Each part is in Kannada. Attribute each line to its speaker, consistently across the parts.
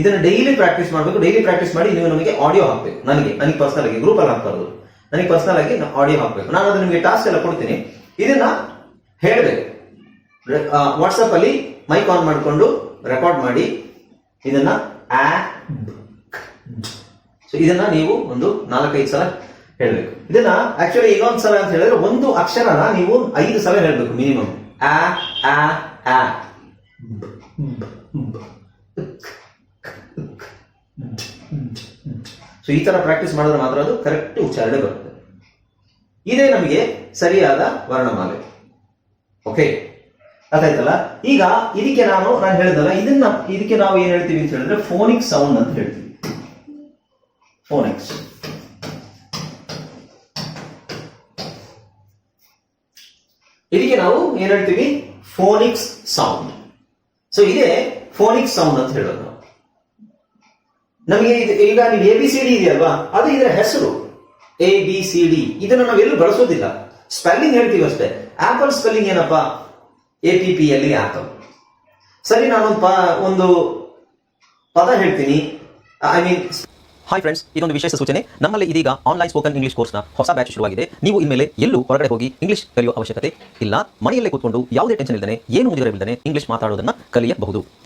Speaker 1: ಇದನ್ನ ಡೈಲಿ ಪ್ರಾಕ್ಟೀಸ್ ಮಾಡಬೇಕು. ಡೈಲಿ ಪ್ರಾಕ್ಟೀಸ್ ಮಾಡಿ ನೀವು ನಮಗೆ ಆಡಿಯೋ ಹಾಕಬೇಕು. ನನಗೆ ನನಗೆ ಪರ್ಸನಲ್ ಆಗಿ ಗ್ರೂಪ್ ಅಲ್ಲಿ ಹಾಕ್ಬಾರ್ದು. ನನಗೆ ಪರ್ಸನಲ್ ಆಗಿ ಆಡಿಯೋ ಹಾಕ್ಬೇಕು. ನಾನು ಅದು ನಿಮಗೆ ಟಾಸ್ಕ್ ಎಲ್ಲ ಕೊಡ್ತೀನಿ. ಇದನ್ನ ಹೇಳಬೇಕು. ವಾಟ್ಸಪ್ ಅಲ್ಲಿ ಮೈಕ್ ಆನ್ ಮಾಡಿಕೊಂಡು ರೆಕಾರ್ಡ್ ಮಾಡಿ. ಇದನ್ನ ಸೊ ಇದನ್ನ ನೀವು ಒಂದು ನಾಲ್ಕೈದು ಸಲ ಹೇಳಬೇಕು. ಇದನ್ನ ಆಕ್ಚುಲಿ ಇನ್ನೊಂದು ಸಲ ಅಂತ ಹೇಳಿದ್ರೆ ಒಂದು ಅಕ್ಷರನ ನೀವು ಐದು ಸಲ ಹೇಳಬೇಕು ಮಿನಿಮಮ್ ಆ ಆ ಆ ಸೊ ಈ ತರ ಪ್ರಾಕ್ಟೀಸ್ ಮಾಡಿದ್ರೆ ಮಾತ್ರ ಅದು ಕರೆಕ್ಟ್ ಉಚ್ಚಾರಣೆ ಬರುತ್ತೆ. ಇದೇ ನಮಗೆ ಸರಿಯಾದ ವರ್ಣಮಾಲೆ. ಓಕೆ ಅದಾಯ್ತಲ್ಲ? ಈಗ ಇದಕ್ಕೆ ನಾನು ನಾನು ಹೇಳಿದಲ್ಲ ಇದನ್ನ ಇದಕ್ಕೆ ನಾವು ಏನ್ ಹೇಳ್ತೀವಿ ಅಂತ ಹೇಳಿದ್ರೆ ಫೋನಿಕ್ ಸೌಂಡ್ ಅಂತ ಹೇಳ್ತೀವಿ. ಫೋನಿಕ್ಸ್ ಇದಕ್ಕೆ ನಾವು ಏನ್ ಹೇಳ್ತೀವಿ? ಫೋನಿಕ್ಸ್ ಸೌಂಡ್ ಸೊ ಇದೇ ಫೋನಿಕ್ಸ್ ಸೌಂಡ್ ಅಂತ ಹೇಳೋದು. ನಮಗೆ ಇದು- ಈಗ ನೀವು ಎ ಬಿ ಸಿ ಡಿ ಇದೆಯಲ್ವಾ? ಅದು ಇದರ ಹೆಸರು. ಎ ಬಿ ಸಿ ಡಿ ಇದನ್ನು ನಾವು ಎಲ್ಲೂ ಬಳಸೋದಿಲ್ಲ. ಸ್ಪೆಲ್ಲಿಂಗ್ ಹೇಳ್ತೀವಿ ಅಷ್ಟೇ. ಆಪಲ್ ಸ್ಪೆಲ್ಲಿಂಗ್ ಏನಪ್ಪಾ? ಎ ಪಿ ಪಿ ಅಲ್ಲಿ ಆಪಲ್ ಸರಿ ನಾನು ಪ, ಒಂದು ಪದ ಹೇಳ್ತೀನಿ. ಐ ಮೀನ್
Speaker 2: ಹಾಯ್ ಫ್ರೆಂಡ್ಸ್ ಇದೊಂದು ವಿಶೇಷ ಸೂಚನೆ. ನಮ್ಮಲ್ಲಿ ಇದೀಗ ಆನ್ಲೈನ್ ಸ್ಪೋಕನ್ ಇಂಗ್ಲಿಷ್ ಕೋರ್ಸ್ನ ಹೊಸ ಬ್ಯಾಚ್ ಶುರುವಾಗಿದೆ. ನೀವು ಇನ್ಮೇಲೆ ಎಲ್ಲೂ ಹೊರಗಡೆ ಹೋಗಿ ಇಂಗ್ಲಿಷ್ ಕಲಿಯುವ ಅವಶ್ಯಕತೆ ಇಲ್ಲ. ಮನೆಯಲ್ಲೇ ಕೂತ್ಕೊಂಡು ಯಾವುದೇ ಟೆನ್ಷನ್ ಇಲ್ಲದೆ ಏನು ಮುಗಿದಿರಬಿಲ್ಲದೆ ಇಂಗ್ಲಿಷ್ ಮಾತಾಡೋದನ್ನ ಕಲಿಯಬಹುದು.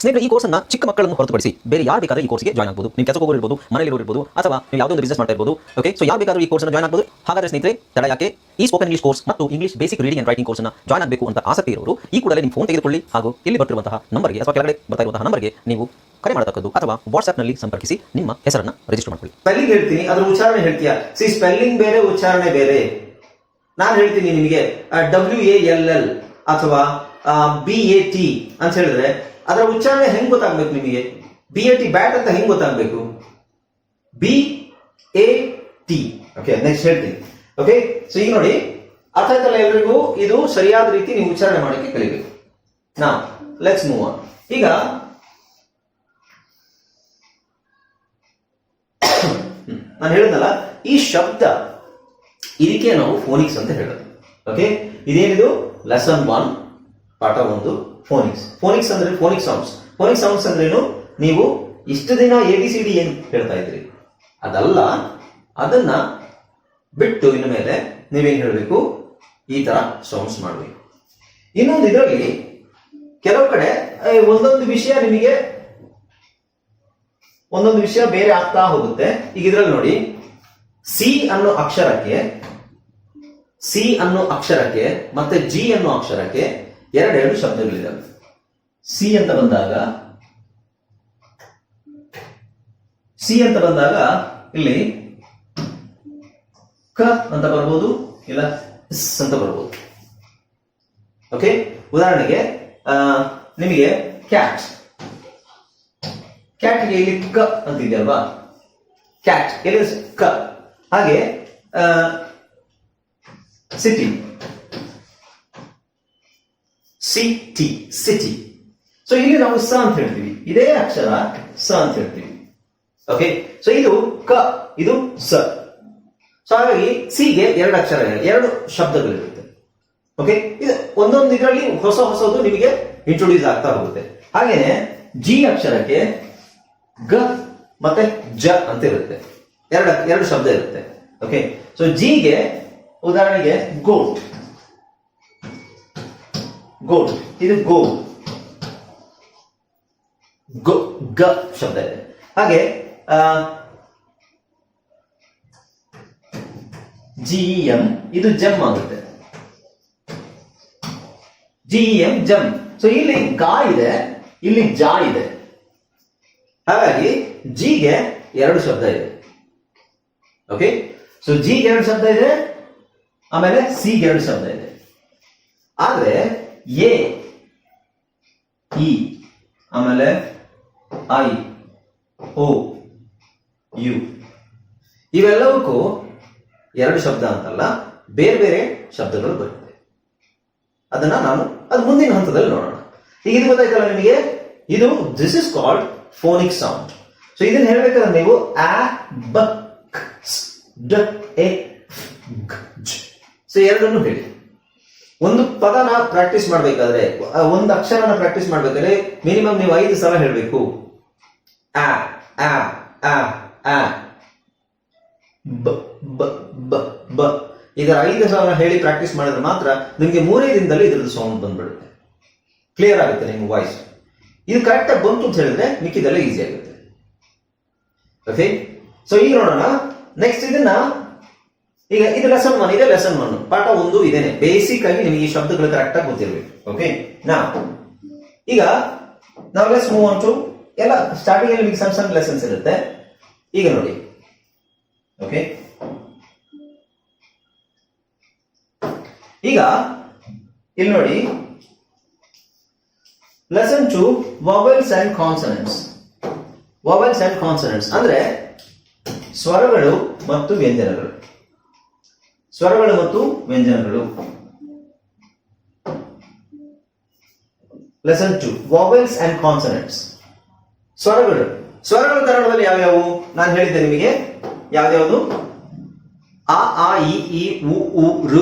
Speaker 2: ಸ್ನೇಹಿತರೆ, ಈ ಕೋರ್ಸ್ನ ಚಿಕ್ಕ ಮಕ್ಕಳನ್ನು ಹೊರತುಪಡಿಸಿ ಬೇರೆ ಯಾರು ಬೇಕಾದ್ರೆ ಈ ಕೋರ್ಸ್ಗೆ ಜಾಯ್ನ್ ಆಗಬಹುದು ನೀವು ಕೆಲಸ ಹೋಗಿರ್ಬೋದು ಮನೆಯಲ್ಲಿ ಇರ್ಬೋದು, ಅಥವಾ ನೀವು ಯಾವುದೋ ಒಂದು ಬಿಸ್ನೆಸ್ ಮಾಡ್ತಾ ಇರ್ಬೋದು ಓಕೆ ಸೊ ಯಾರು ಬೇಕಾದ್ರೂ ಈ ಕೋರ್ಸ್ನ ಜಾಯ್ನ್ ಆಗಬಹುದು ಹಾಗಾದ್ರೆ ಸ್ನೇಹಿತರೆ, ತಡ ಯಾಕೆ? ಈ ಸ್ಪೋಕನ್ ಇಂಗ್ಲಿಷ್ ಕೋರ್ಸ್ ಮತ್ತು English basic reading and writing ಕೋರ್ಸ್ನ ಜಾಯ್ನ್ ಆಗಬೇಕು ಅಂತ ಆಸಕ್ತಿ ಇರೋರು, ಈ ಕೂಡಲೇ ನಿಮ್ಮ ಫೋನ್ ತೆಗೆದುಕೊಳ್ಳಿ ಹಾಗೂ ಇಲ್ಲಿ ಬರ್ತಿರುವಂತಹ ನಂಬರ್ಗೆ ಅಥವಾ ಕೆಳಗಡೆ ಬರ್ತಾ ಇರುವಂತಹ ನಂಬರ್ಗೆ ನೀವು ಕರೆ ಮಾಡತಕ್ಕದ್ದು ಅಥವಾ ವಾಟ್ಸ್ಆಪ್ನಲ್ಲಿ ಸಂಪರ್ಕಿಸಿ ನಿಮ್ಮ ಹೆಸರನ್ನ ರಿಜಿಸ್ಟರ್ ಮಾಡ್ಕೊಳ್ಳಿ.
Speaker 1: ಸ್ಪೆಲ್ಲಿಂಗ್ ಹೇಳ್ತೀನಿ, ಅದರ ಉಚ್ಚಾರಣೆ ಹೇಳ್ತೀಯಾ? ಸಿ ಸ್ಪೆಲ್ಲಿಂಗ್ ಬೇರೆ, ಉಚ್ಚಾರಣೆ ಬೇರೆ. ನಾನು ಹೇಳ್ತೀನಿ ನಿಮಗೆ ಡಬ್ಲ್ಯೂ ಎ ಎಲ್ ಎಲ್ ಅಥವಾ ಬಿ ಎ ಟಿ ಅಂತ ಹೇಳಿದ್ರೆ ಅದರ ಉಚ್ಚಾರಣೆ ಹೆಂಗ್ ಗೊತ್ತಾಗ್ಬೇಕು ನಿಮಗೆ? ಬಿ ಎ ಟಿ ಬ್ಯಾಟ್ ಅಂತ ಹೆಂಗ್ ಗೊತ್ತಾಗ್ಬೇಕು? B A T okay next ಹೇಳ್ತೀನಿ. ಓಕೆ ಸೊ ಈಗ ನೋಡಿ, ಅರ್ಥ ಆಯ್ತಲ್ಲ ಎಲ್ರಿಗೂ? ಇದು ಸರಿಯಾದ ರೀತಿ ನೀವು ಉಚ್ಚಾರಣೆ ಮಾಡಕ್ಕೆ ಕಲಿಬೇಕು. ನಾ ಲೆಟ್ಸ್ ಮೂವ್ ಆನ್ ಈಗ, ನಾನು ಹೇಳಿದ್ನಲ್ಲ, ಈ ಶಬ್ದ ಇದಕ್ಕೆ ನಾವು ಫೋನಿಕ್ಸ್ ಅಂತ ಹೇಳೋದು. ಓಕೆ ಇದೇನಿದು? ಲೆಸನ್ ಒನ್ ಪಾಠ ಒಂದು. ಫೋನಿಕ್ಸ್ ಫೋನಿಕ್ಸ್ ಅಂದ್ರೆ ಫೋನಿಕ್ ಸೌಂಡ್ಸ್ ಫೋನಿಕ್ ಸೌಂಡ್ಸ್ ಅಂದ್ರೇನು? ನೀವು ಇಷ್ಟು ದಿನ ಎ ಬಿ ಸಿ ಡಿ ಏನ್ ಹೇಳ್ತಾ ಇದ್ರಿ? ಅದಲ್ಲ, ಅದನ್ನ ಬಿಟ್ಟು ಇನ್ನು ಮೇಲೆ ನೀವೇನ್ ಹೇಳಬೇಕು? ಈ ತರ ಸೌಂಡ್ಸ್ ಮಾಡಬೇಕು. ಇನ್ನೊಂದು ಇದರಲ್ಲಿ ಕೆಲವು ಕಡೆ ಒಂದೊಂದು ವಿಷಯ ನಿಮಗೆ, ಒಂದೊಂದು ವಿಷಯ ಬೇರೆ ಆಗ್ತಾ ಹೋಗುತ್ತೆ. ಈಗ ಇದ್ರಲ್ಲಿ ನೋಡಿ ಸಿ ಅನ್ನೋ ಅಕ್ಷರಕ್ಕೆ ಸಿ ಅನ್ನೋ ಅಕ್ಷರಕ್ಕೆ, ಮತ್ತೆ ಜಿ ಅನ್ನೋ ಅಕ್ಷರಕ್ಕೆ ಎರಡೆರಡು ಶಬ್ದಗಳಿದಾವೆ ಸಿ ಅಂತ ಬಂದಾಗ, ಸಿ ಅಂತ ಬಂದಾಗ ಇಲ್ಲಿ ಕ ಅಂತ ಬರ್ಬೋದು, ಇಲ್ಲ ಎಸ್ ಅಂತ ಬರ್ಬೋದು. ಓಕೆ? ಉದಾಹರಣೆಗೆ ನಿಮಗೆ ಕ್ಯಾಟ್ ಕ್ಯಾಟ್ಗೆ ಇಲ್ಲಿ ಕ ಅಂತಿದೆಯಲ್ವಾ? ಕ್ಯಾಟ್ ಎಲ್ಲಿ ಕ? ಹಾಗೆ ಸಿಟಿ ಸಿಟಿ ಸಿಟಿ ಸೊ ಇಲ್ಲಿ ನಾವು ಸ ಅಂತ ಹೇಳ್ತೀವಿ. ಇದೇ ಅಕ್ಷರ ಸ ಅಂತ ಹೇಳ್ತೀವಿ. ಓಕೆ ಸೊ ಇದು ಕ, ಇದು ಸ. ಸೊ ಹಾಗಾಗಿ ಸಿಗೆ ಎರಡು ಅಕ್ಷರ ಎರಡು ಶಬ್ದಗಳಿರುತ್ತೆ. ಓಕೆ ಇದು ಒಂದೊಂದು ಇದರಲ್ಲಿ ಹೊಸ ಹೊಸದು ನಿಮಗೆ ಇಂಟ್ರೊಡ್ಯೂಸ್ ಆಗ್ತಾ ಹೋಗುತ್ತೆ. ಹಾಗೇನೆ ಜಿ ಅಕ್ಷರಕ್ಕೆ ಗ ಮತ್ತೆ ಜ ಅಂತ ಇರುತ್ತೆ. ಎರಡು ಎರಡು ಶಬ್ದ ಇರುತ್ತೆ. ಓಕೆ ಸೊ ಜಿಗೆ ಉದಾಹರಣೆಗೆ ಗೋಟ್ ಗೋಟ್ ಇದು ಗೋ ಗೋ ಶಬ್ದ ಇದೆ. ಹಾಗೆ ಜಿ ಎಂ ಇದು ಜಮ್ ಆಗುತ್ತೆ. ಜಿ ಎಂ ಜಮ್ ಸೊ ಇಲ್ಲಿ ಗಾ ಇದೆ, ಇಲ್ಲಿ ಜಾ ಇದೆ. ಹಾಗಾಗಿ ಜಿಗೆ ಎರಡು ಶಬ್ದ ಇದೆ. ಓಕೆ ಸೊ ಜಿಗೆ ಎರಡು ಶಬ್ದ ಇದೆ, ಆಮೇಲೆ ಸಿಗೆ ಎರಡು ಶಬ್ದ ಇದೆ. ಆದ್ರೆ ಎ, ಇ, ಆಮೇಲೆ ಐ, ಓ, ಯು. ಇವೆಲ್ಲವಕ್ಕೂ ಎರಡು ಶಬ್ದ ಅಂತಲ್ಲ, ಬೇರೆ ಬೇರೆ ಶಬ್ದಗಳು ಬರುತ್ತೆ ಅದನ್ನ ನಾನು ಅದು ಮುಂದಿನ ಹಂತದಲ್ಲಿ ನೋಡೋಣ. ಈಗ ಇದು ಗೊತ್ತಾಯ್ತಲ್ಲ ನಿಮಗೆ? ಇದು this is called phonic sound so ಇದನ್ನ ಹೇಳ್ಬೇಕಾದ್ರೆ ನೀವು ಆ, ಬಕ್ ಡ, ಎ ಸೊ ಎರಡನ್ನು ಹೇಳಿ. ಒಂದು ಪದನ ಪ್ರಾಕ್ಟೀಸ್ ಮಾಡ್ಬೇಕಾದ್ರೆ ಒಂದು ಅಕ್ಷರನ ಪ್ರಾಕ್ಟೀಸ್ ಮಾಡ್ಬೇಕಾದ್ರೆ ಮಿನಿಮಮ್ ನೀವು ಐದು ಸಲ ಹೇಳಬೇಕು. ಆ ಆ ಆ ಆ. ಬ ಬ ಬ ಬ. ಇದರ ಐದು ಸಲ ಹೇಳಿ ಪ್ರಾಕ್ಟೀಸ್ ಮಾಡಿದ್ರೆ ಮಾತ್ರ ನಿಮಗೆ ಮೂರೇ ದಿನದಲ್ಲಿ ಇದ್ರದ್ದು ಸೌಂಡ್ ಬಂದ್ಬಿಡುತ್ತೆ. ಕ್ಲಿಯರ್ ಆಗುತ್ತೆ ನಿಮ್ಮ ವಾಯ್ಸ್ ಇದು ಕರೆಕ್ಟ್ ಆಗಿ ಬಂತು ಅಂತ ಹೇಳಿದ್ರೆ ಮಿಕ್ಕಿದೆಲ್ಲ ಈಸಿ ಆಗುತ್ತೆ. ಓಕೆ ಸೊ ಈಗ ನೋಡೋಣ. ನೆಕ್ಸ್ಟ್ ಇದನ್ನ ಈಗ ಇದು ಲೆಸನ್ ಒನ್ ಇದೆ ಲೆಸನ್ ಒನ್ ಪಾಠ ಒಂದು ಇದೇನೆ ಬೇಸಿಕ್ ಆಗಿ ನಿಮಗೆ ಈ ಶಬ್ದಗಳು ಕರೆಕ್ಟ್ ಆಗಿ ಗೊತ್ತಿರಬೇಕು. ಓಕೆ ನಾ ಈಗ ನಾವು ಲೆಸ್ ಮೂವ್ ಆನ್ ಟು ಎಲ್ಲ ಸ್ಟಾರ್ಟಿಂಗ್ ಅಲ್ಲಿ ನಿಮಗೆ ಸಣ್ಣ ಸಣ್ಣ ಲೆಸನ್ಸ್ ಇರುತ್ತೆ. ಈಗ ನೋಡಿ. ಓಕೆ ಈಗ ಇಲ್ಲಿ ನೋಡಿ. Lesson two vowels and consonants vowels and consonants ಅಂದ್ರೆ ಸ್ವರಗಳು ಮತ್ತು ವ್ಯಂಜನಗಳು. ಸ್ವರಗಳು ಮತ್ತು ವ್ಯಂಜನಗಳು. Lesson two vowels and consonants ಸ್ವರಗಳು. ಸ್ವರಗಳು ಕನ್ನಡದಲ್ಲಿ ಯಾವ್ಯಾವು? ನಾನು ಹೇಳಿದ್ದೆ ನಿಮಗೆ. ಯಾವ್ದ್ಯಾವುದು? ಆ ಆ, ಇ ಇ, ಉ ಉ ಋ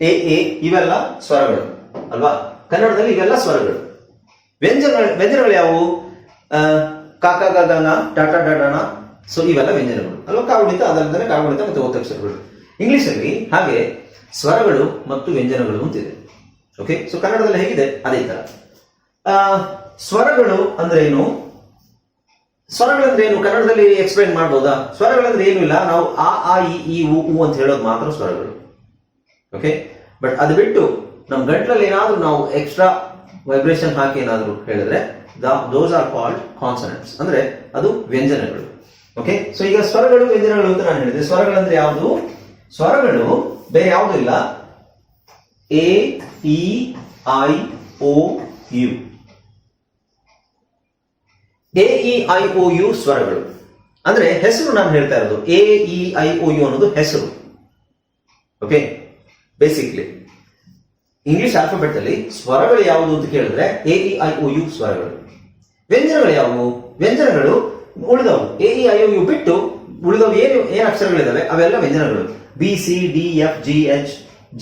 Speaker 1: ಎ ಎ, ಇವೆಲ್ಲ ಸ್ವರಗಳು. ಅಲ್ವಾ? ಕನ್ನಡದಲ್ಲಿ ಇವೆಲ್ಲ ಸ್ವರಗಳು. ವ್ಯಂಜನಗಳು ವ್ಯಂಜನಗಳು ಯಾವುವು ಕಾಕ ಗಗನ ಟಾಟಾ ಡಾಟಾನ ಸೊ ಇವೆಲ್ಲ ವ್ಯಂಜನಗಳು. ಅಲ್ವಾ? ಕಾಗುಣಿತ ಅದರಿಂದ ಕಾಗುಣಿತ ಮತ್ತು ಒತ್ತಕ್ಷರಗಳು ಇಂಗ್ಲಿಷಲ್ಲಿ ಹಾಗೆ ಸ್ವರಗಳು ಮತ್ತು ವ್ಯಂಜನಗಳು ಅಂತಿದೆ ಓಕೆ ಸೊ ಕನ್ನಡದಲ್ಲಿ ಹೇಗಿದೆ? ಅದೇ ತರ. ಸ್ವರಗಳು ಅಂದ್ರೆ ಏನು? ಸ್ವರಗಳಂದ್ರೆ ಏನು? ಕನ್ನಡದಲ್ಲಿ ಎಕ್ಸ್ಪ್ಲೈನ್ ಮಾಡ್ಬೋದಾ? ಸ್ವರಗಳಂದ್ರೆ ಏನು ಇಲ್ಲ? ನಾವು ಆ ಆ ಇ ಉ ಉ ಅಂತ ಹೇಳೋದು ಮಾತ್ರ ಸ್ವರಗಳು. ಓಕೆ ಬಟ್ ಅದು ಬಿಟ್ಟು ನಮ್ಮ ಗಂಟ್ಲಲ್ಲಿ ಏನಾದರೂ ನಾವು ಎಕ್ಸ್ಟ್ರಾ ವೈಬ್ರೇಷನ್ ಹಾಕಿ ಏನಾದರೂ ಹೇಳಿದ್ರೆ ದೋಸ್ ಆರ್ ಕಾಲ್ಡ್ ಕಾನ್ಸನೆಂಟ್ಸ್ ಅಂದ್ರೆ ಅದು ವ್ಯಂಜನಗಳು. ಓಕೆ ಸೊ ಈಗ ಸ್ವರಗಳು, ವ್ಯಂಜನಗಳು ಅಂತ ನಾನು ಹೇಳಿದೆ. ಸ್ವರಗಳಂದ್ರೆ ಯಾವುದು? ಸ್ವರಗಳು ಬೇರೆ ಯಾವುದೂ ಇಲ್ಲ. A E I O U A E I O U ಸ್ವರಗಳು. ಅಂದ್ರೆ ಹೆಸರು ನಾನು ಹೇಳ್ತಾ ಇರೋದು. A E I O U ಅನ್ನೋದು ಹೆಸರು. ಓಕೆ ಬೇಸಿಕ್ಲಿ ಇಂಗ್ಲಿಷ್ ಆಲ್ಫಾಬೆಟ್ ಅಲ್ಲಿ ಸ್ವರಗಳು ಯಾವುದು ಅಂತ ಕೇಳಿದ್ರೆ A E I O U ಸ್ವರಗಳು. ವ್ಯಂಜನಗಳು ಯಾವುವು ವ್ಯಂಜನಗಳು ಉಳಿದವು. A E I O U ಬಿಟ್ಟು ಉಳಿದವು ಏನು ಏನು ಅಕ್ಷರಗಳಿದಾವೆ? ಅವೆಲ್ಲ ವ್ಯಂಜನಗಳು. B C D F G H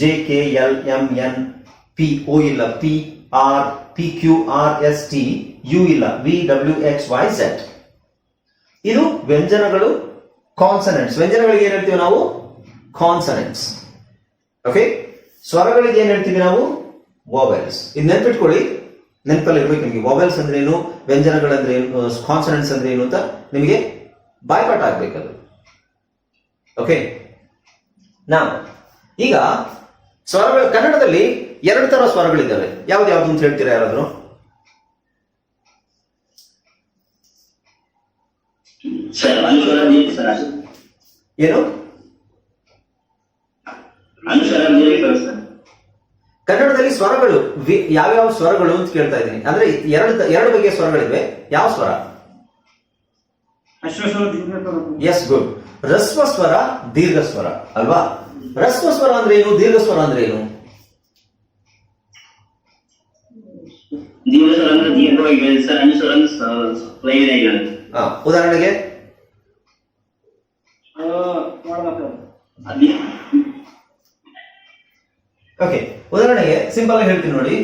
Speaker 1: J K L M N P O ಇಲ್ಲ. P R P Q R S T U ಇಲ್ಲ. V W X Y Z ಇದು ವ್ಯಂಜನಗಳು ಕಾನ್ಸನೆಂಟ್ಸ್ ವ್ಯಂಜನಗಳಿಗೆ ಏನ್ ಹೇಳ್ತೀವಿ ನಾವು? ಕಾನ್ಸನೆಂಟ್ಸ್ ಓಕೆ ಸ್ವರಗಳಿಗೆ ಏನ್ ಹೇಳ್ತೀವಿ ನಾವು? ವೋವೆಲ್ಸ್ ಇದು ನೆನ್ಪಿಟ್ಕೊಳ್ಳಿ. ನೆನಪಲ್ಲಿ ಇರ್ಬೇಕು ನಿಮಗೆ. ವೋವೆಲ್ಸ್ ಅಂದ್ರೆ ಏನು ವ್ಯಂಜನಗಳಂದ್ರೆ ಏನು ಕಾನ್ಸನೆಂಟ್ಸ್ ಅಂದ್ರೆ ಏನು ಅಂತ ನಿಮಗೆ ಬಾಯ್ಪಾಠ ಆಗ್ಬೇಕದು. ಓಕೆ ನಾ ಈಗ ಸ್ವರಗಳು, ಕನ್ನಡದಲ್ಲಿ ಎರಡು ತರ ಸ್ವರಗಳಿದ್ದಾವೆ. ಯಾವ್ದು ಯಾವ್ದು ಅಂತ ಹೇಳ್ತೀರಾ ಯಾರಾದ್ರು. ಏನು? ಕನ್ನಡದಲ್ಲಿ ಸ್ವರಗಳು ಯಾವ್ಯಾವ ಸ್ವರಗಳು ಅಂತ ಕೇಳ್ತಾ ಇದ್ದೀನಿ. ಅಂದ್ರೆ ಎರಡು ಎರಡು ಬಗೆಯ ಸ್ವರಗಳಿವೆ. ಯಾವ ಸ್ವರ? ಎಸ್ ಗುಡ್ ರಸ್ವ ಸ್ವರ ದೀರ್ಘ ಸ್ವರ ಅಲ್ವಾ ರಸ್ವ ಸ್ವರ ಅಂದ್ರೆ ಏನು? ದೀರ್ಘ ಸ್ವರ ಅಂದ್ರೆ ಏನು ಉದಾಹರಣೆಗೆ? ಓಕೆ ಉದಾಹರಣೆಗೆ ಸಿಂಪಲ್ ಆಗಿ ಹೇಳ್ತೀನಿ ನೋಡಿ.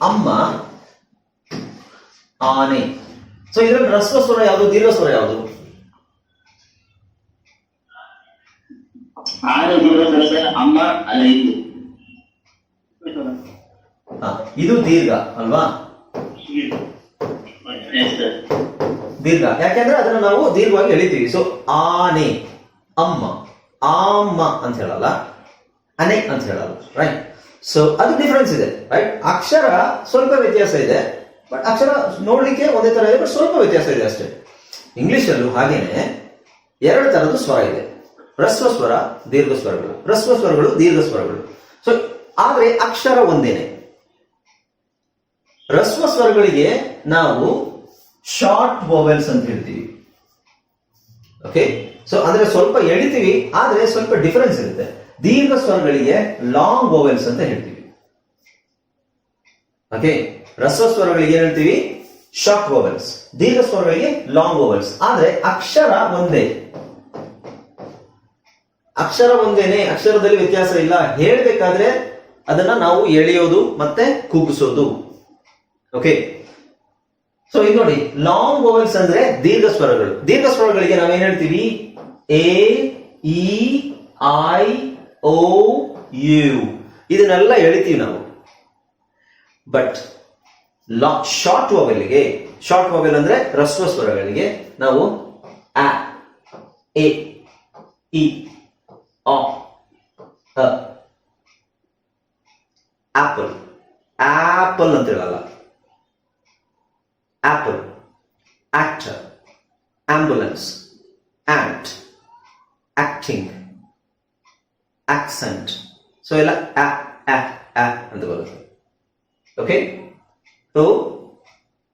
Speaker 1: ಅಮ್ಮ ಆನೆ. ಸೊ ಇದರಲ್ಲಿ ರಸ್ವ ಸ್ವರ ಯಾವುದು? ದೀರ್ಘ ಸ್ವರ ಯಾವುದು?
Speaker 3: ಆರು ದೀರ್ಘಸ್ವರ ಸರ್ ಅಮ್ಮ ಅಲ್ಲ ಇದು
Speaker 1: ಇದು ದೀರ್ಘ ಅಲ್ವಾ? ದೀರ್ಘ. ಯಾಕೆಂದ್ರೆ ಅದನ್ನ ನಾವು ದೀರ್ಘವಾಗಿ ಎಳಿತೀವಿ ಸೊ ಆನೆ ಅಮ್ಮ ಆಮ್ಮ ಅಂತ ಹೇಳಲ್ಲ ಅನೆ ಅಂತ ಹೇಳಲ್ಲ ರೈಟ್ ಸೊ ಅದು ಡಿಫರೆನ್ಸ್ ಇದೆ ರೈಟ್ ಅಕ್ಷರ ಸ್ವಲ್ಪ ವ್ಯತ್ಯಾಸ ಇದೆ. ಬಟ್ ಅಕ್ಷರ ನೋಡ್ಲಿಕ್ಕೆ ಒಂದೇ ತರ ಇದೆ ಬಟ್ ಸ್ವಲ್ಪ ವ್ಯತ್ಯಾಸ ಇದೆ ಅಷ್ಟೇ. ಇಂಗ್ಲೀಷಲ್ಲೂ ಹಾಗೇನೆ ಎರಡು ತರದ್ದು ಸ್ವರ ಇದೆ. ಹ್ರಸ್ವ ಸ್ವರ, ದೀರ್ಘ ಸ್ವರಗಳು. ಹ್ರಸ್ವ ಸ್ವರಗಳು, ದೀರ್ಘ ಸ್ವರಗಳು. ಸೊ ಆದ್ರೆ ಅಕ್ಷರ ಒಂದೇನೆ. ಹ್ರಸ್ವ ಸ್ವರಗಳಿಗೆ ನಾವು ಶಾರ್ಟ್ ವೋವೆಲ್ಸ್ ಅಂತ ಹೇಳ್ತೀವಿ. ಓಕೆ ಸೊ ಅಂದ್ರೆ ಸ್ವಲ್ಪ ಎಳಿತೀವಿ, ಆದ್ರೆ ಸ್ವಲ್ಪ ಡಿಫರೆನ್ಸ್ ಇರುತ್ತೆ. ದೀರ್ಘ ಸ್ವರಗಳಿಗೆ ಲಾಂಗ್ ವೋವೆಲ್ಸ್ ಅಂತ ಹೇಳ್ತೀವಿ. ಓಕೆ ರಸ್ವ ಸ್ವರಗಳಿಗೆ ಏನ್ ಹೇಳ್ತೀವಿ? ಶಾರ್ಟ್ ವೋವೆಲ್ಸ್ ದೀರ್ಘ ಸ್ವರಗಳಿಗೆ ಲಾಂಗ್ ವೋವೆಲ್ಸ್ ಆದ್ರೆ ಅಕ್ಷರ ಒಂದೇ. ಅಕ್ಷರ ಒಂದೇನೆ, ಅಕ್ಷರದಲ್ಲಿ ವ್ಯತ್ಯಾಸ ಇಲ್ಲ. ಹೇಳ್ಬೇಕಾದ್ರೆ ಅದನ್ನ ನಾವು ಎಳೆಯೋದು ಮತ್ತೆ ಕೂಗಿಸೋದು. ಓಕೆ ಸೊ ಈಗ ನೋಡಿ ಲಾಂಗ್ ವೋವೆಲ್ಸ್ ಅಂದ್ರೆ ದೀರ್ಘ ಸ್ವರಗಳು. ದೀರ್ಘ ಸ್ವರಗಳಿಗೆ ನಾವೇನ್ ಹೇಳ್ತೀವಿ? A E I O U ಇದನ್ನೆಲ್ಲ ಎಳಿತೀವಿ ನಾವು. ಬಟ್ ಲಾ ಶಾರ್ಟ್ ವೊವೆಲ್ಗೆ ಶಾರ್ಟ್ ವೊವೆಲ್ ಅಂದ್ರೆ ರಸ್ವ ಸ್ವರಗಳಿಗೆ ನಾವು ಆ ಎ, ಇ, ಅ ಆಪಲ್. ಆಪಲ್ ಅಂತ ಹೇಳಲ್ಲ. Apple actor ambulance ant acting accent so ಎಲ್ಲ ಆ ಅಂತ ಬರುತ್ತೆ. ಓಕೆ ಸೊ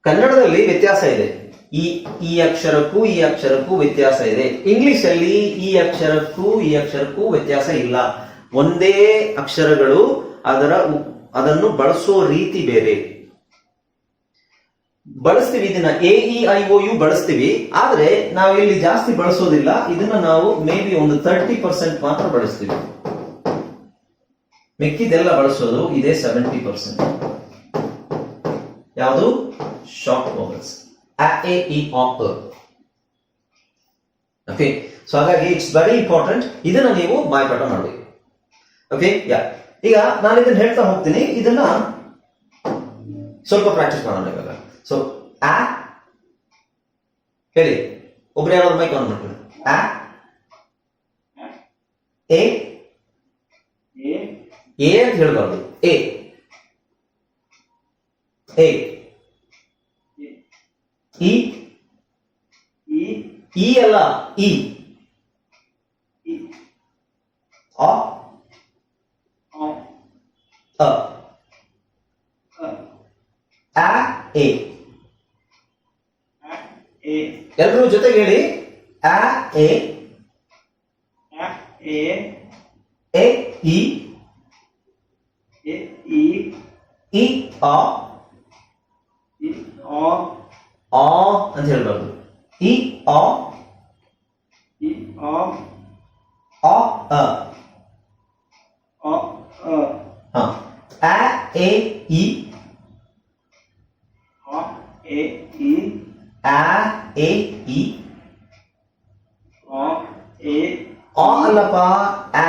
Speaker 1: ಕನ್ನಡದಲ್ಲಿ ವ್ಯತ್ಯಾಸ ಇದೆ. ಈ ಈ ಅಕ್ಷರಕ್ಕೂ ಈ ಅಕ್ಷರಕ್ಕೂ ವ್ಯತ್ಯಾಸ ಇದೆ. ಇಂಗ್ಲಿಷ್ ಅಲ್ಲಿ ಈ ಅಕ್ಷರಕ್ಕೂ ಈ ಅಕ್ಷರಕ್ಕೂ ವ್ಯತ್ಯಾಸ ಇಲ್ಲ. ಒಂದೇ ಅಕ್ಷರಗಳು ಅದರ ಅದನ್ನು ಬಳಸೋ ರೀತಿ ಬೇರೆ. ಬಳಸ್ತೀವಿ ಇದನ್ನ. A, E, I O U ಬಳಸ್ತೀವಿ. ಆದ್ರೆ ನಾವು ಇಲ್ಲಿ ಜಾಸ್ತಿ ಬಳಸೋದಿಲ್ಲ. ಇದನ್ನ ನಾವು ಮೇ ಬಿ ಒಂದು ತರ್ಟಿ ಪರ್ಸೆಂಟ್ ಮಾತ್ರ ಬಳಸ್ತೀವಿ. ಮಿಕ್ಕಿದೆಲ್ಲ ಬಳಸೋದು ಇದೇ ಸೆವೆಂಟಿ ಪರ್ಸೆಂಟ್. ಯಾವುದು? ಶಾರ್ಟ್ ವೋವೆಲ್ಸ್ ಅ ಎ ಇ ಆ ಓಕೆ ಸೊ ಹಾಗಾಗಿ ಇಟ್ಸ್ ವೆರಿ ಇಂಪಾರ್ಟೆಂಟ್ ಇದನ್ನ ನೀವು ಬಾಯ್ಪಾಠ ಮಾಡಬೇಕು. ಓಕೆ ಯಾ ಈಗ ನಾನು ಇದನ್ನ ಹೇಳ್ತಾ ಹೋಗ್ತೀನಿ. ಇದನ್ನ ಸ್ವಲ್ಪ ಪ್ರಾಕ್ಟೀಸ್ ಮಾಡೋಣ ಇವಾಗ. ಸೊ ಆ ಹೇಳಿ. ಒಬ್ರು ಯಾರಾದ್ರು ಮೈಕ್ ಆನ್ ಮಾಡ್ಕೊಳ್ಳಿ. ಆ ಎ
Speaker 4: ಎ
Speaker 1: ಅಂತ ಹೇಳ್ಬಾರ್ದು. ಎ ಎ ಇ
Speaker 4: ಇ
Speaker 1: ಅಲ್ಲ ಇ ಅ. ಎ. ಎಲ್ಲರೂ ಜೊತೆಗೆ ಹೇಳಿ. ಆ ಎ
Speaker 4: ಆ ಎ
Speaker 1: ಎ ಇ
Speaker 4: ಎ ಇ
Speaker 1: ಇ ಆ
Speaker 4: ಇ ಆ
Speaker 1: ಆ ಅಂತ ಹೇಳ್ಬಾರ್ದು ಇ ಆ
Speaker 4: ಇ ಆ
Speaker 1: ಆ ಅ
Speaker 4: ಆ ಅ
Speaker 1: ಹ ಆ ಎ ಇ
Speaker 4: ಆ ಎ ಇ
Speaker 1: ಆ ಎ ಇ
Speaker 4: ಆ ಎ
Speaker 1: ಆ ಅಲ್ಲಪ್ಪ ಆ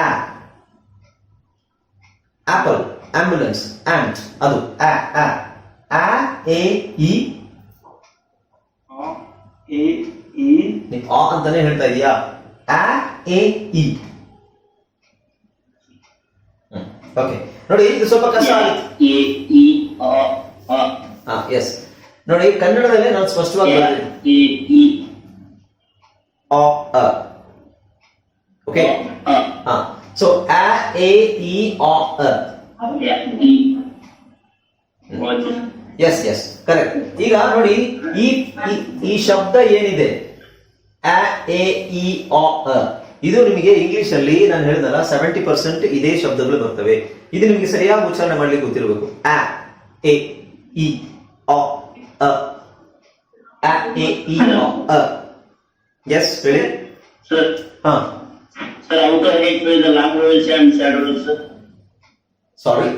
Speaker 1: ಆಪಲ್ ಆಂಬ್ಯುಲೆನ್ಸ್ ಆಂಟ್ ಅದು ಆ ಆ ಆ ಎ ಇ
Speaker 4: ಆ ಎ ಇ
Speaker 1: ನೀನ್ ಆ ಅಂತಾನೆ ಹೇಳ್ತಾ ಇದೀಯಾ? ಆ ಎ ಇ. ಓಕೆ ನೋಡಿ ಇದು ಸ್ವಲ್ಪ ಕಷ್ಟ ಆಗುತ್ತೆ.
Speaker 3: ಎ ಇ ಆ ಆ
Speaker 1: ಹಾ ಎಸ್ ನೋಡಿ ಕನ್ನಡದಲ್ಲಿ ನಾನು ಸ್ಪಷ್ಟವಾಗಿ
Speaker 3: ಎ ಇ.
Speaker 1: ಆ ಅ. ಓಕೆ ಹಾ ಸೊ ಆ ಎ ಇ ಆ ಅ.
Speaker 3: ಓಕೆ
Speaker 1: ಎಸ್ ಎಸ್ ಕರೆಕ್ಟ್ ಈಗ ನೋಡಿ ಈ- ಈ ಶಬ್ದ ಏನಿದೆ? ಆ ಎ ಇ ಆ ಅ ಇದು ನಿಮಗೆ ಇಂಗ್ಲಿಷ್ ಅಲ್ಲಿ ನಾನು ಹೇಳಿದಲ್ಲ ಸೆವೆಂಟಿ ಪರ್ಸೆಂಟ್ ಇದೇ ಶಬ್ದಗಳು ಬರ್ತವೆ. ಇದು ನಿಮಗೆ ಸರಿಯಾಗಿ ಉಚ್ಚಾರಣೆ ಮಾಡ್ಲಿಕ್ಕೆ ಗೊತ್ತಿರಬೇಕು. ಅ ಎ ಇ ಆ ಅ ಆ ಎ ಇ ಅ ಎಸ್ ಹೇಳಿ
Speaker 3: ಸರ್
Speaker 1: ಹಾ.
Speaker 3: ಸರ್ ಔಟ್ ಆಫ್ ಏಟ್ the long and and sir sorry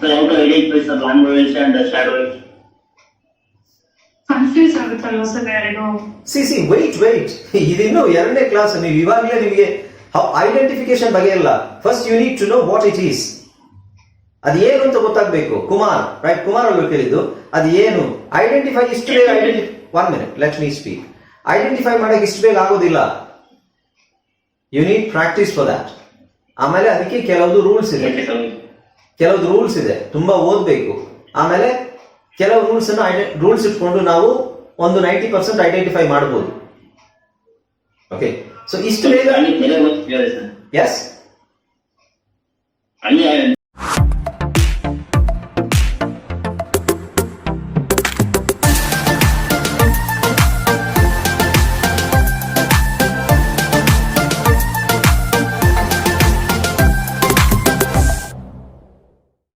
Speaker 1: sir
Speaker 3: out how to identify the long vowels
Speaker 5: confuse ಆಗುತ್ತಲ್ವ sir ಎರಡು
Speaker 1: ಸಿ ಸಿ ವೈಟ್ ವೈಟ್ ಇದಿನ್ನು ಎರಡನೇ ಕ್ಲಾಸ್ ನೀವು ಇವಾಗಲೇ ನಿಮಗೆ ಐಡೆಂಟಿಫಿಕೇಶನ್ ಬಗ್ಗೆ ಇಲ್ಲ first you need to know what it is ಅದು ಏನು ಅಂತ ಗೊತ್ತಾಗಬೇಕು. ಕುಮಾರ್ ರೈಟ್ ಕುಮಾರ್ ಅವರು ಕೇಳಿದ್ದು. ಅದು ಏನು? ಐಡೆಂಟಿಫೈ ಇಷ್ಟು ಬೇಗ identity one minute let me speak identify ಮಾಡಕ್ಕೆ ಇಷ್ಟು ಬೇಗ ಆಗೋದಿಲ್ಲ. You need practice for that ಆಮೇಲೆ ಅದಕ್ಕೆ ಕೆಲವೊಂದು ರೂಲ್ಸ್ ಇದೆ. ಕೆಲವೊಂದು ರೂಲ್ಸ್ ಇದೆ. ತುಂಬಾ ಓದಬೇಕು. ಆಮೇಲೆ ಕೆಲವು ರೂಲ್ಸ್ ಅನ್ನು ರೂಲ್ಸ್ ಇಟ್ಕೊಂಡು ನಾವು ಒಂದು ನೈಂಟಿ ಪರ್ಸೆಂಟ್ ಐಡೆಂಟಿಫೈ ಮಾಡಬಹುದು ಓಕೆ ಸೊ ಇಷ್ಟು ಬೇಗ
Speaker 3: ಅಲ್ಲಿ ತೆಲುಗು ಗೊತ್ತಿದೆ ಸರ್
Speaker 1: ಎಸ್
Speaker 3: ಅಲ್ಲಿ